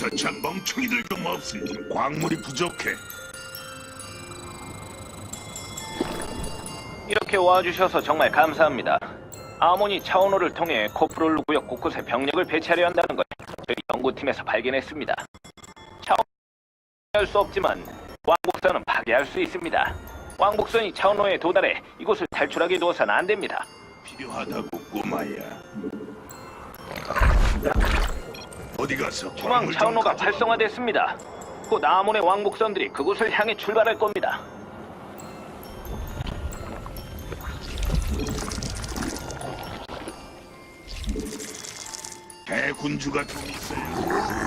여기서 참 멍청이들 좀 없으니 광물이 부족해. 이렇게 와주셔서 정말 감사합니다. 아모니 차원호를 통해 코프롤루 구역 곳곳에 병력을 배치하려 한다는 걸 저희 연구팀에서 발견했습니다. 차원 할수 없지만 왕복선은 파괴할 수 있습니다. 왕복선이 차원호에 도달해 이곳을 탈출하게 두어서는 안 됩니다. 필요하다고 꼬마야. 어디 가서 중앙 가져와. 활성화됐습니다. 곧 아몬의 왕복선들이 그곳을 향해 출발할 겁니다. 대군주가 좀 있어요.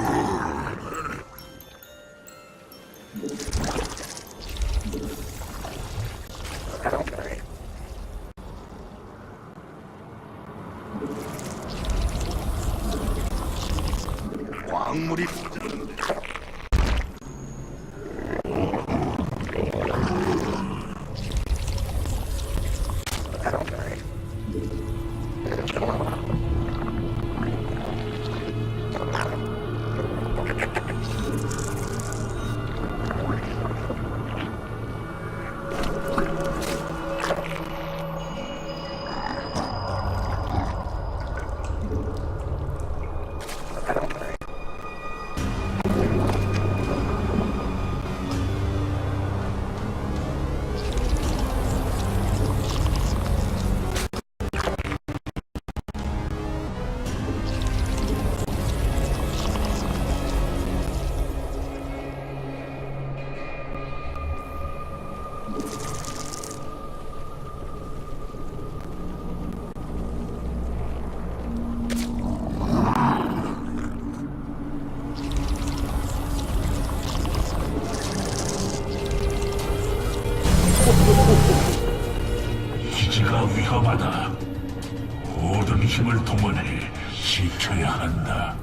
지켜야 한다.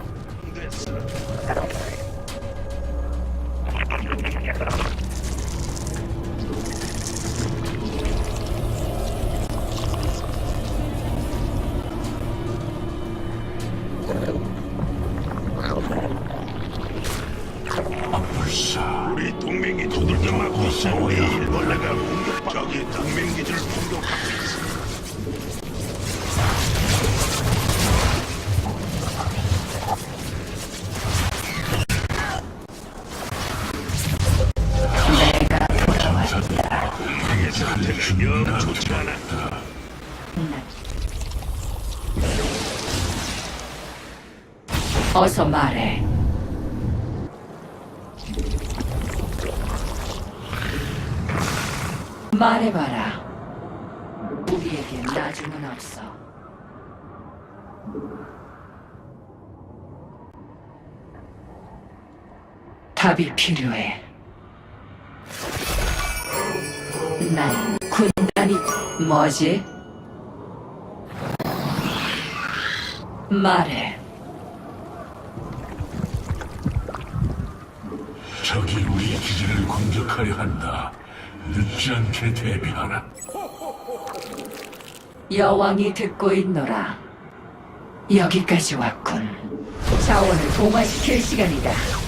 됐어. 않아. 어서 말해. 말해봐라. 우리에게 나중은 없어. 답이 필요해. 난 군단이 뭐지? 말해. 적이 우리 기지를 공격하려 한다. 늦지 않게 대비하라. 여왕이 듣고 있노라. 여기까지 왔군. 자원을 동화시킬 시간이다.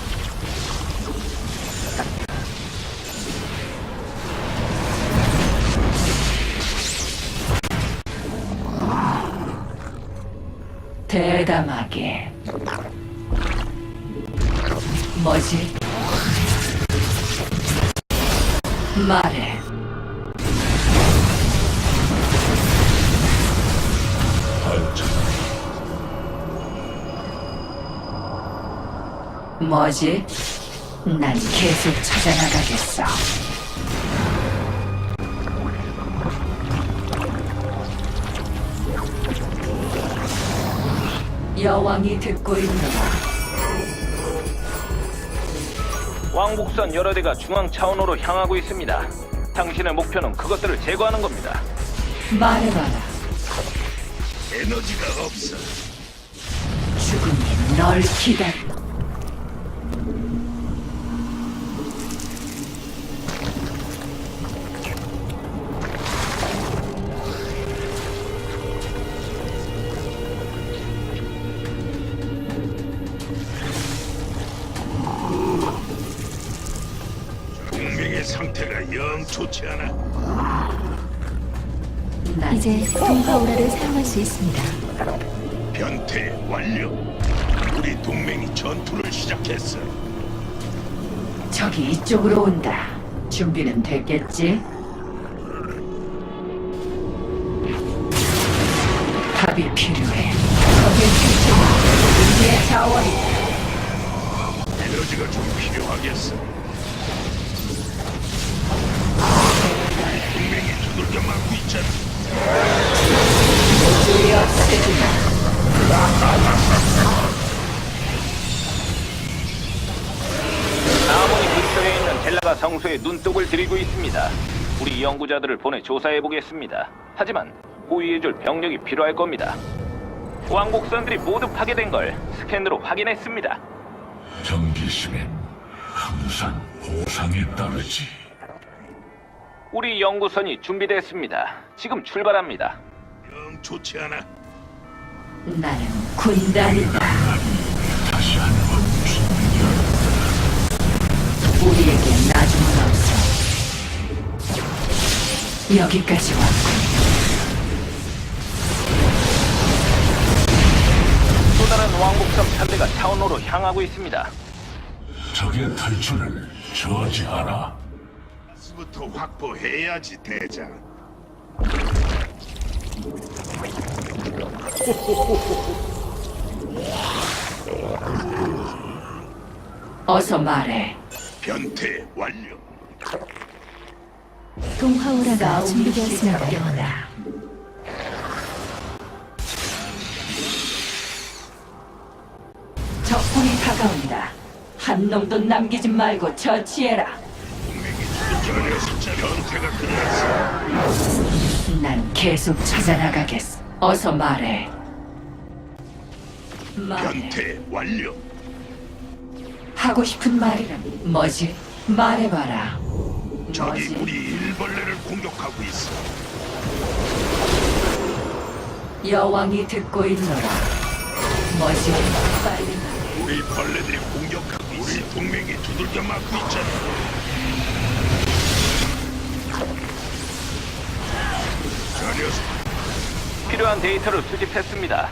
대담하게. 뭐지? 말해. 뭐지? 난 계속 찾아나가겠어. 여왕이 듣고 있노라. 왕복선 여러 대가 중앙 차원호로 향하고 있습니다. 당신의 목표는 그것들을 제거하는 겁니다. 말해봐라. 에너지가 없어. 죽음이 널 기다려. 이제 동파오라를 사용할 수 있습니다. 변태 완료. 우리 동맹이 전투를 시작했어. 적이 이쪽으로 온다. 준비는 됐겠지? 성소에 눈독을 들이고 있습니다. 우리 연구자들을 보내 조사해 보겠습니다. 하지만 호위해줄 병력이 필요할 겁니다. 왕복선들이 모두 파괴된 걸 스캔으로 확인했습니다. 경계심엔 항상 보상에 따르지. 우리 연구선이 준비됐습니다. 지금 출발합니다. 영 좋지 않아. 나는 군단이다. 다시 한번 우리에게 여기까지 왔군. 또 다른 왕복선 편대가 차원로로 향하고 있습니다. 적의 탈출을 저지하라. 가스부터 확보해야지 대장. 어서 말해. 변태 완료. 동파오라가 싸움이 준비되었습니다. 적군이 다가온다. 한 놈도 남기지 말고 처치해라. 난 계속 찾아나가겠어. 어서 말해. 말해. 변태 완료. 하고 싶은 말이란 뭐지? 말해봐라. 뭐지? 우리 일벌레를 공격하고 있어. 여왕이 듣고 있노라. 뭐지? 빨리 말해. 우리 벌레들이 공격하고 있어. 우리 동맹이 두들겨 맞고 있잖아. 저 녀석 필요한 데이터를 수집했습니다.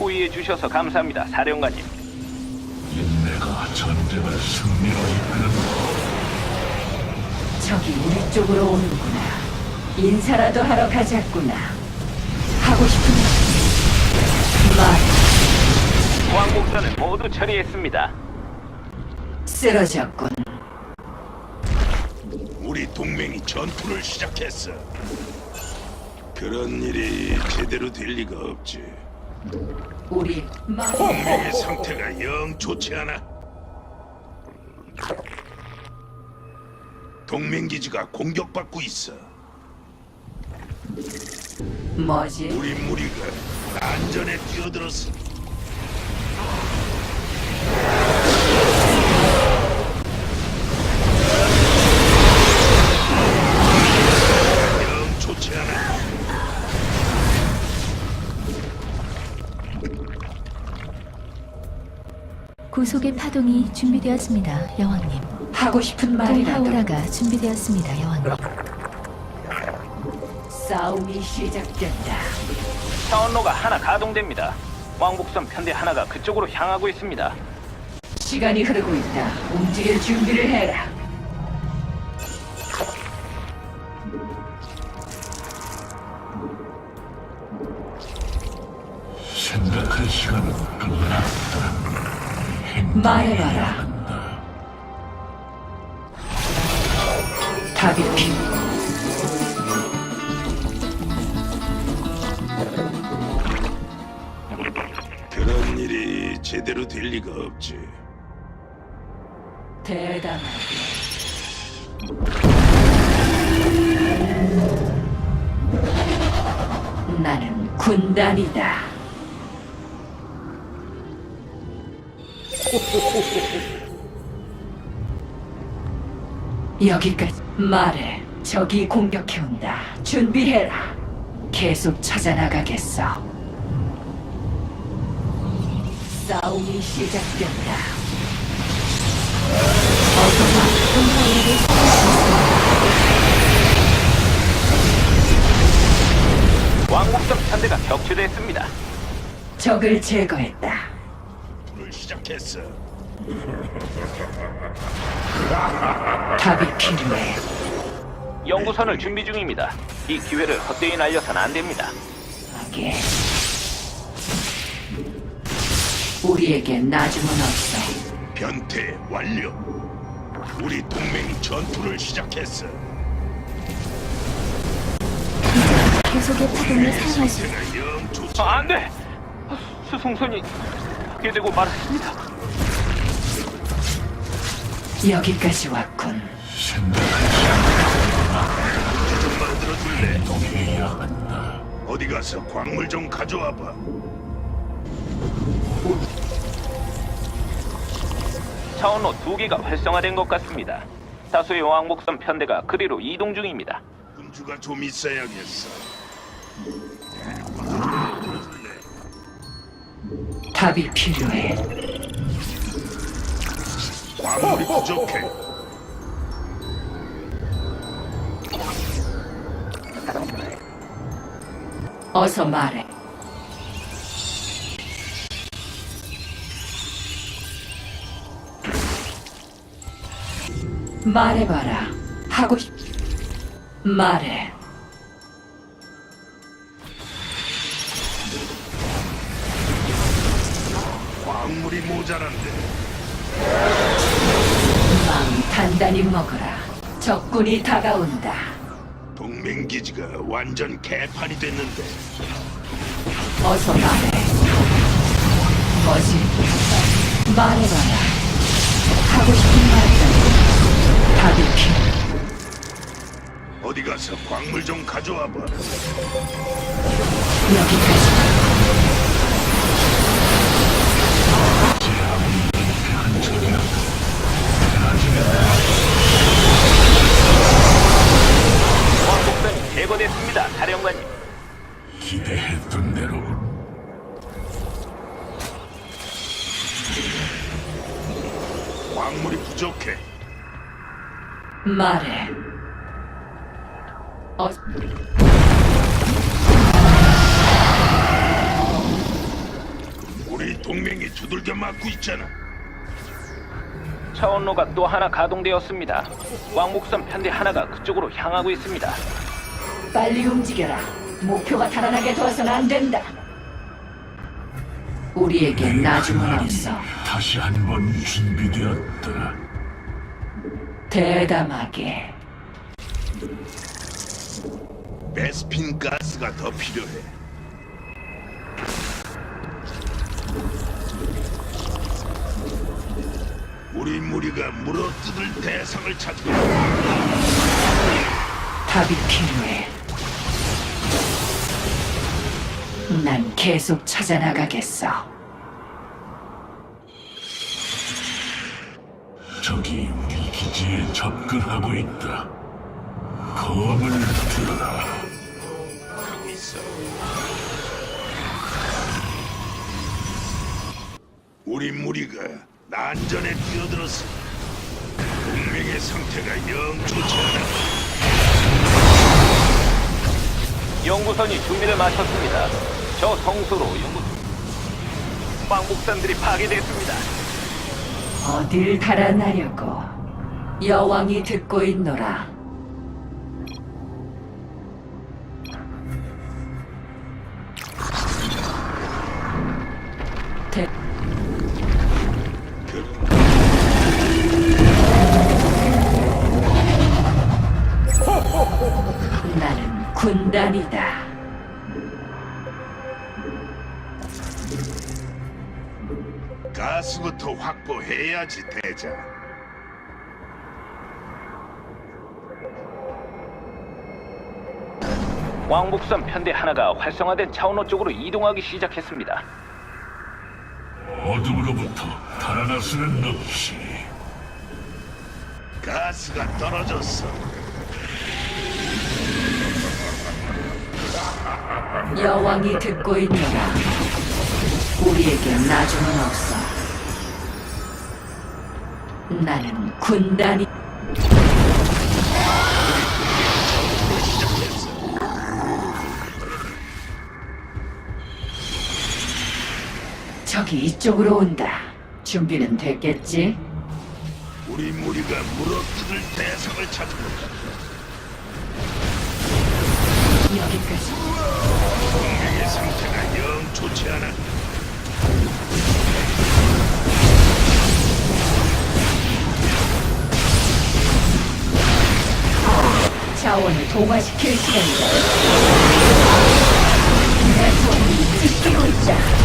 호의해 주셔서 감사합니다, 사령관님. 인내가 전쟁을 승리로 이끄는 저기 우리 쪽으로 오는구나. 인사라도 하러 가자꾸나. 하고 싶은 말. 왕복선을 모두 처리했습니다. 쓰러졌군. 우리 동맹이 전투를 시작했어. 그런 일이 제대로 될 리가 없지. 우리 말. 동맹의 상태가 영 좋지 않아. 동맹 기지가 공격받고 있어. 뭐지? 우리 무리가 안전에 뛰어들었어. 영 좋지 않아. 구속의 파동이 준비되었습니다, 여왕님. 하고 싶은 말이라도 동파오라가 준비되었습니다, 여왕님. 싸움이 시작된다. 차원로가 하나 가동됩니다. 왕복선 편대 하나가 그쪽으로 향하고 있습니다. 시간이 흐르고 있다. 움직일 준비를 해라. 답이 필요. 그런 일이 제대로 될 리가 없지. 대담하게. 나는 군단이다. 여기까지 말해. 적이 공격해온다. 준비해라. 계속 찾아나가겠어. 싸움이 시작된다. 어서 와, 왕국적 편대가 격추됐습니다. 적을 제거했다. 불을 시작했어. 답이 필요해. 연구선을 준비 중입니다. 이 기회를 헛되이 날려선 안 됩니다. 하게. 우리에게 나중은 없어. 변태 완료. 우리 동맹이 전투를 시작했어. 구속의 파동을 좋지. 아, 안 돼! 수송선이 파괴되고 말았습니다. 여기까지 왔군. 좀 만들어줄래? 않해야 한다. 어디 가서 광물 좀 가져와봐. 차원로 두 개가 활성화된 것 같습니다. 다수의 왕복선 편대가 그리로 이동 중입니다. 군주가 좀 있어야겠어. 답이 필요해. 광물이 부족해. 어서 말해. 말해봐라. 하고 싶. 말해. 광물이 모자란데. 단단히 먹어라. 적군이 다가온다. 동맹 기지가 완전 개판이 됐는데. 어서 말해. 뭐지? 말해봐라. 하고 싶은 말이라도 답이 필요해. 어디 가서 광물 좀 가져와 봐. 여기까지. 말해. 어, 우리 동맹이 두들겨 맞고 있잖아. 차원로가 또 하나 가동되었습니다. 왕복선 편대 하나가 그쪽으로 향하고 있습니다. 빨리 움직여라. 목표가 달아나게 둬서는 안 된다. 우리에게 나중은 없어. 다시 한 번 준비되었다. 대담하게. 베스핀 가스가 더 필요해. 우리 무리가 물어뜯을 대상을 찾고. 답이 필요해. 난 계속 찾아 나가겠어. 적이 우리 기지에 접근하고 있다. 검을 들어라. 우리 무리가 난전에 뛰어들었어. 동맹의 상태가 영 좋지 않아. 연구선이 준비를 마쳤습니다. 저 성소로 연구 왕복선들이 파괴됐습니다. 어딜 달아나려고. 여왕이 듣고 있노라. 대... 나는 군단이다. 가스부터 확보해야지 대장. 왕복선 편대 하나가 활성화된 차원호 쪽으로 이동하기 시작했습니다. 어둠으로부터 달아날 수는 없지. 가스가 떨어졌어. 여왕이 듣고 있노라. 우리에게 나중은 없어. 나는 군단이 적이 이쪽으로 온다. 준비는 됐겠지? 우리 무리가 물어뜯을 대상을 찾아본다. 여기까지. 동맹의 상태가 영 좋지 않아. 자원을 동화시킬 시간이다. 내 손이 찢기고 있다.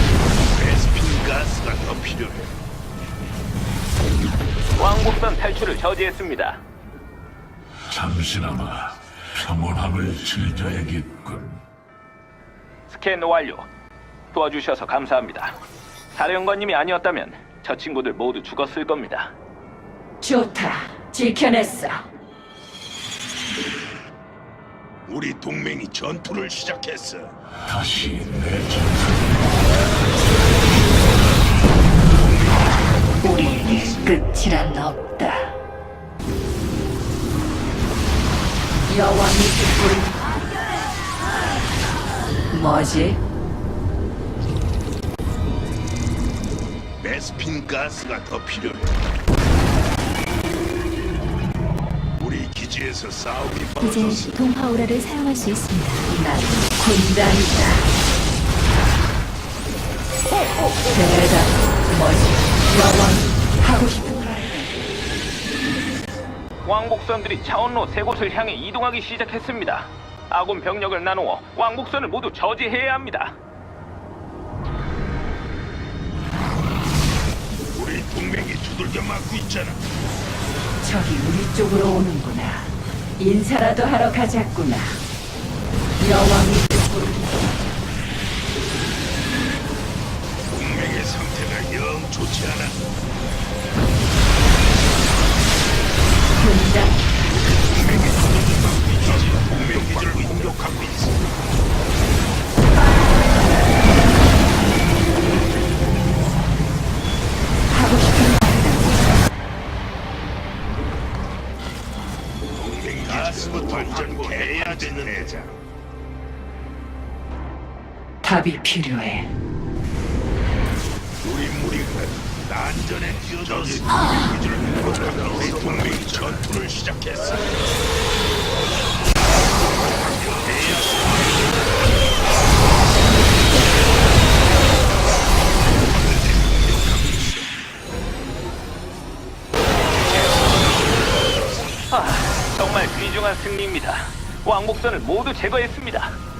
왕복선 탈출을 저지했습니다. 잠시나마 평온함을 즐겨야겠군. 스캔 완료. 도와주셔서 감사합니다. 사령관님이 아니었다면 저 친구들 모두 죽었을 겁니다. 좋다. 지켜냈어. 우리 동맹이 전투를 시작했어. 다시 내 전투 끝이란 없다. 여왕이 듣고 뭐지? 베스핀 가스가 더 필요해. 우리 기지에서 싸움이 벌어졌어. 이제 동화 오라를 사용할 수 있습니다. 난 군단이다. 대답 뭐지? 여왕 하고 싶은 말. 왕복선들이 차원로 세 곳을 향해 이동하기 시작했습니다. 아군 병력을 나누어 왕복선을 모두 저지해야 합니다. 우리 동맹이 두들겨 맞고 있잖아. 저기 우리 쪽으로 오는구나. 인사라도 하러 가자꾸나. 여왕이 듣고 동맹의 상태가 영 좋지 않아. 답이 필요해. 우리 무리가 난전에 우리 동맹이 전투를 시작했어. 아, 정말 귀중한 승리입니다. 왕복선을 모두 제거했습니다.